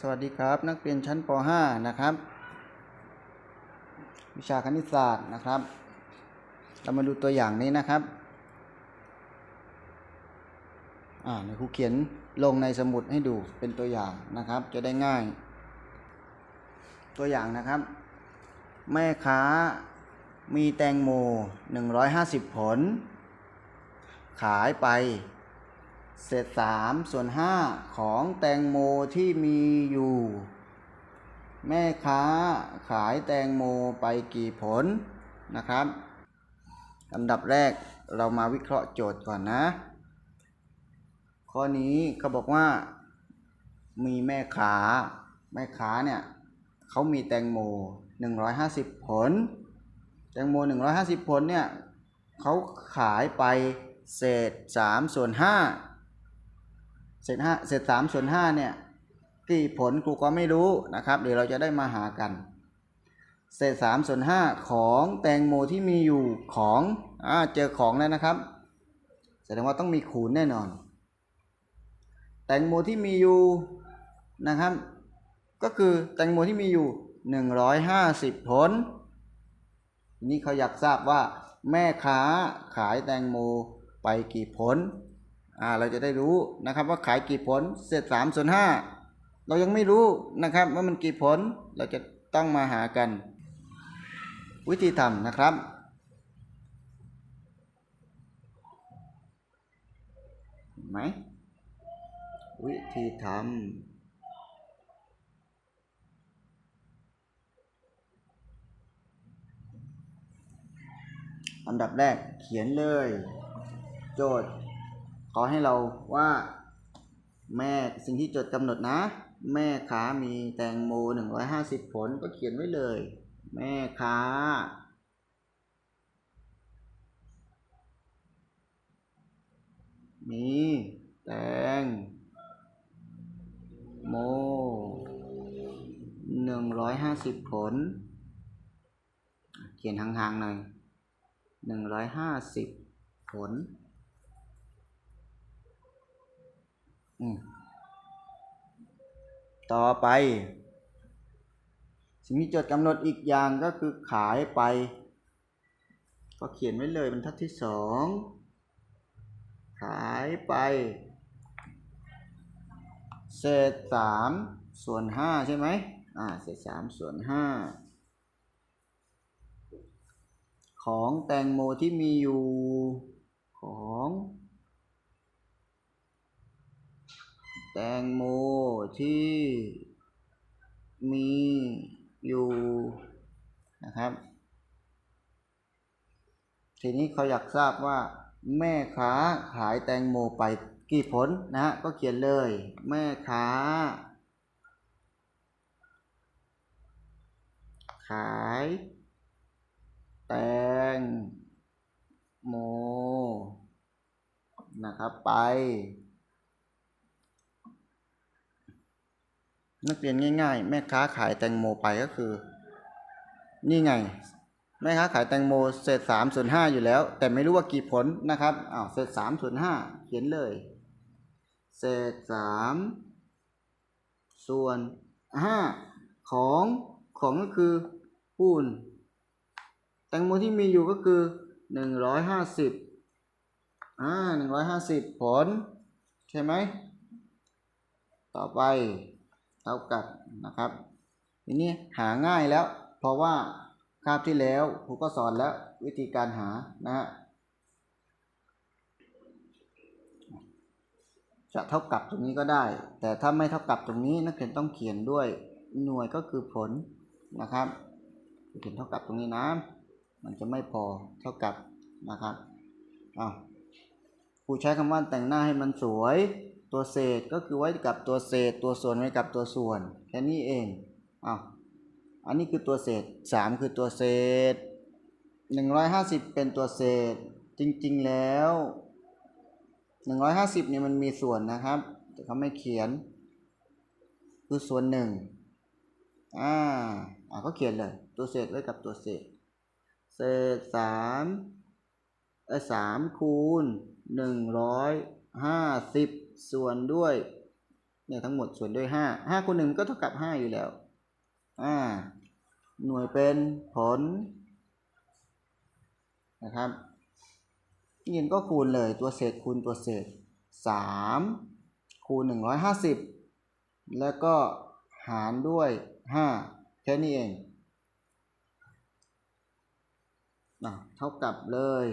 สวัสดีครับ นักเรียนชั้นป .5 นะครับ วิชาคณิตศาสตร์นะครับ เรามาดูตัวอย่างนี้นะครับอ่าในครูเขียนลงในสมุดให้ดูเป็นตัวอย่างนะครับ จะได้ง่าย ตัวอย่างนะครับ แม่ค้ามีแตงโม 150 ผล ขายไป เศษสามส่วนห้าของแตงโมที่มีอยู่ แม่ค้าขายแตงโมไปกี่ผลนะครับลำดับแรกเรามาวิเคราะห์โจทย์ก่อนนะ ข้อนี้เขาบอกว่า มีแม่ค้าแม่ค้าเนี่ยเขามีแตงโม 150 ผล แตงโม 150 ผลเนี่ยเขาขายไปเศษ 3 ส่วน 5 เศษห้าเศษสามส่วนห้าเนี่ยกี่ผลครูก็ไม่รู้นะครับเดี๋ยวเราจะได้มาหากัน เศษสามส่วนห้าของแตงโมที่มีอยู่ของอ่าเจอของแล้วนะครับ แสดงว่าต้องมีคูณแน่นอน แตงโมที่มีอยู่นะครับ ก็คือแตงโมที่มีอยู่ 150 ผลทีนี้เขาอยากทราบว่าแม่ค้าขายแตงโมไปกี่ผล อ่าเราจะได้รู้นะครับว่าขายกี่ผลเศษสามส่วนห้าเรายังไม่รู้นะครับว่ามันกี่ผลเราจะต้องมาหากัน วิธีทำนะครับ ไหมวิธีทำอันดับแรกเขียนเลย โจทย์ ขอให้เราว่าแม่สิ่งที่จทย์กำหนดนะ แม่ค้ามีแตงโม 150 ผลก็เขียนไว้เลย แม่ค้า มีแตงโม 150 ผล เขียนห่างๆหน่อย 150 ผล อืม ต่อไปสิ่งที่จทย์กำหนดอีกอย่างก็คือขายไป ก็เขียนไว้เลยบรรทัดที่สองขายไป เศษสามส่วนห้าใช่ไหมอ่าเศษสามส่วนห้าของแตงโมที่มีอยู่ของ แตงโมที่มีอยู่นะครับ ทีนี้เขาอยากทราบว่าแม่ค้าขายแตงโมไปกี่ผลนะฮะก็เขียนเลย แม่ค้า ขาย แตงโมนะครับไป นักเรียนง่ายๆ แม่ค้าขายแตงโมไปก็คือ นี่ไง แม่ค้าขายแตงโมเศษสามส่วนห้าอยู่แล้ว แต่ไม่รู้ว่ากี่ผลนะครับอ้าวเศษสามส่วนห้าเขียนเลย เศษสามส่วนห้าของของก็คือปูนแตงโมที่มีอยู่ก็คือหนึ่งร้อยห้าสิบอ่าหนึ่งร้อยห้าสิบผล ใช่ไหม ต่อไป เท่ากับนะครับทีนี้หาง่ายแล้ว เพราะว่าคาบที่แล้วครูก็สอนแล้ววิธีการหานะฮะจะเท่ากับตรงนี้ก็ได้ แต่ถ้าไม่เท่ากับตรงนี้นักเรียนต้องเขียนด้วยหน่วยก็คือผลนะครับเขียนเท่ากับตรงนี้นะมันจะไม่พอเท่ากับนะครับอ้าวครูใช้คำว่าแต่งหน้าให้มันสวย ตัวเศษก็คือไว้กับตัวเศษ ตัวส่วนไว้กับตัวส่วน แค่นี้เองอ้าวอันนี้คือตัวเศษสามคือตัวเศษหนึ่งร้อยห้าสิบเป็นตัวเศษ จริงๆแล้วหนึ่งร้อยห้าสิบเนี่ยมันมีส่วนนะครับ แต่เขาไม่เขียน คือส่วนหนึ่งอ่าอ่าก็เขียนเลย ตัวเศษไว้กับตัวเศษ เศษสามเออสามคูณหนึ่งร้อยห้า ส่วนด้วยเนี่ยทั้งหมดส่วนด้วยห้าห้าคูณหนึ่งก็เท่ากับห้าอยู่แล้วอ่าหน่วยเป็นผลนะครับเงินก็คูณเลยตัวเศษคูณตัวเศษสามคูณหนึ่งร้อยห้าสิบแล้วก็หารด้วยห้าแค่นี้เองอะเท่ากับเลย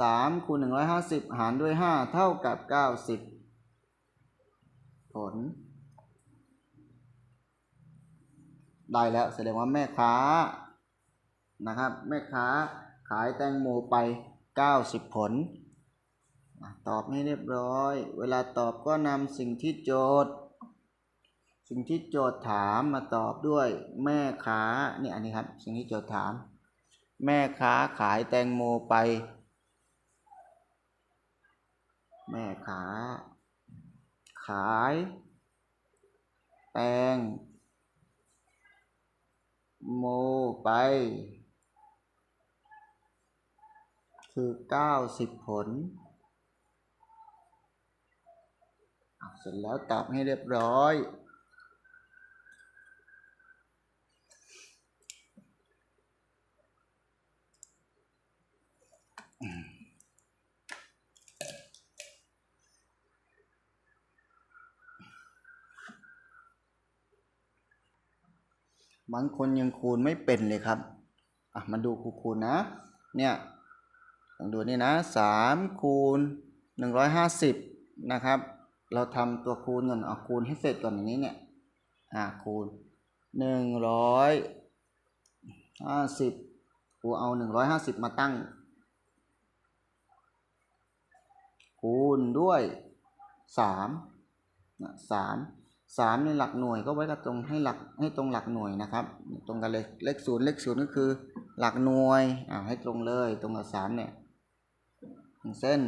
สามคูณหนึ่งร้อยห้าสิบหารด้วยห้าเท่ากับเก้าสิบ ผล ได้แล้วแสดงว่าแม่ค้านะครับ แม่ค้าขายแตงโมไป 90 ผล ตอบให้เรียบร้อย เวลาตอบก็นำสิ่งที่โจทย์ สิ่งที่โจทย์ถามมาตอบด้วยแม่ค้านี่อันนี้ครับ สิ่งที่โจทย์ถาม แม่ค้าขายแตงโมไป แม่ค้า ขาย แตง โมไป คือเก้าสิบผล เสร็จแล้วตอบให้เรียบร้อย บางคนยังคูณไม่เป็นเลยครับ อะมาดูครูคูณนะ เนี่ยลองดูนี่นะสามคูณหนึ่งร้อยห้าสิบนะครับ เราทำตัวคูณก่อนเอาคูณให้เสร็จก่อนอย่างนี้เนี่ย อ่าคูณหนึ่งร้อยห้าสิบกูเอาหนึ่งร้อยห้าสิบมาตั้ง คูณด้วยสามนะสาม สามในหลักหน่วยก็ไว้กับตรงให้หลักให้ตรงหลักหน่วยนะครับ ตรงกันเลยเลขศูนย์เลขศูนย์ก็คือหลักหน่วยอ่าให้ตรงเลยตรงกับสามเนี่ยหนึ่งเส้น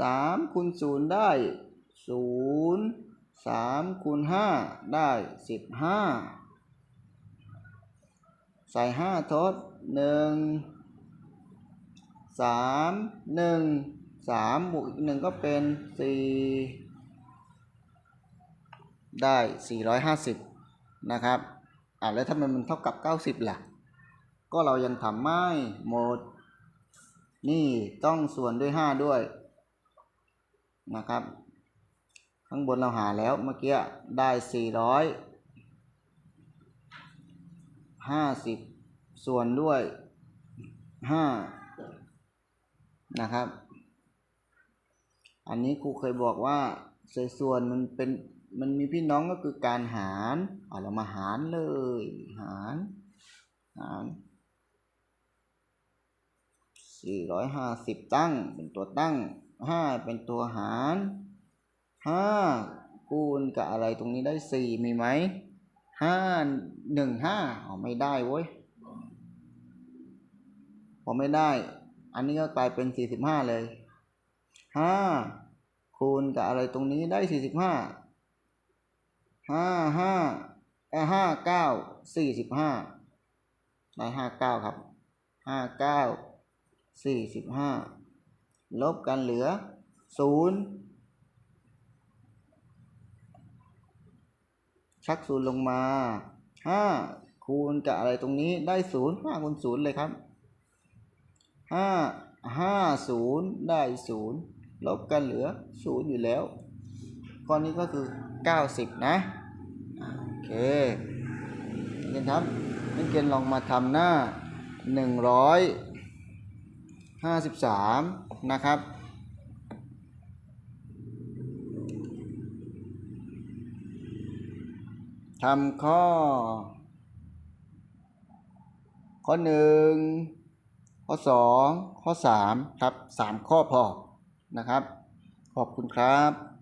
สามคูณศูนย์ได้ศูนย์สามคูณห้าได้สิบห้าใส่ห้าทดหนึ่งสามหนึ่งสามบวกอีกหนึ่งก็เป็นสี่ ได้ 450 นะครับอ่าแล้วทำไมมันเท่ากับ 90ล่ะ ก็เรายังทำไม่หมด นี่ต้องส่วนด้วย 5 ด้วยนะครับ ข้างบนเราหาแล้วเมื่อกี้ได้ 450 ส่วนด้วย 5 นะครับ อันนี้ครูเคยบอกว่าส่วนมันเป็น มันมีพี่น้องก็คือการหารเอาเรามาหารเลย หารหารสี่ร้อยห้าสิบตั้งเป็นตัวตั้งห้าเป็นตัวหารห้าคูณกับอะไรตรงนี้ได้สี่มีไหมห้าหนึ่งห้าอ๋อไม่ได้เว้ยพอไม่ได้ อันนี้ก็กลายเป็นสี่สิบห้าเลยห้าคูณกับอะไรตรงนี้ได้สี่สิบห้า ห้าห้าห้าเก้าสี่สิบห้าได้ห้าเก้าครับห้าเก้าสี่สิบห้าลบกันเหลือศูนย์ชักศูนย์ลงมาห้าคูณกับอะไรตรงนี้ได้ศูนย์ห้าคูณศูนย์เลยครับห้าห้าศูนย์ได้ศูนย์ลบกันเหลือศูนย์อยู่แล้วข้อนี้ก็คือ 90 นะโอเคเรียนครับนักเรียนลองมาทำหน้า 153 นะครับทำข้อ ข้อหนึ่งข้อสองข้อสามครับสามข้อพอนะครับ ขอบคุณครับ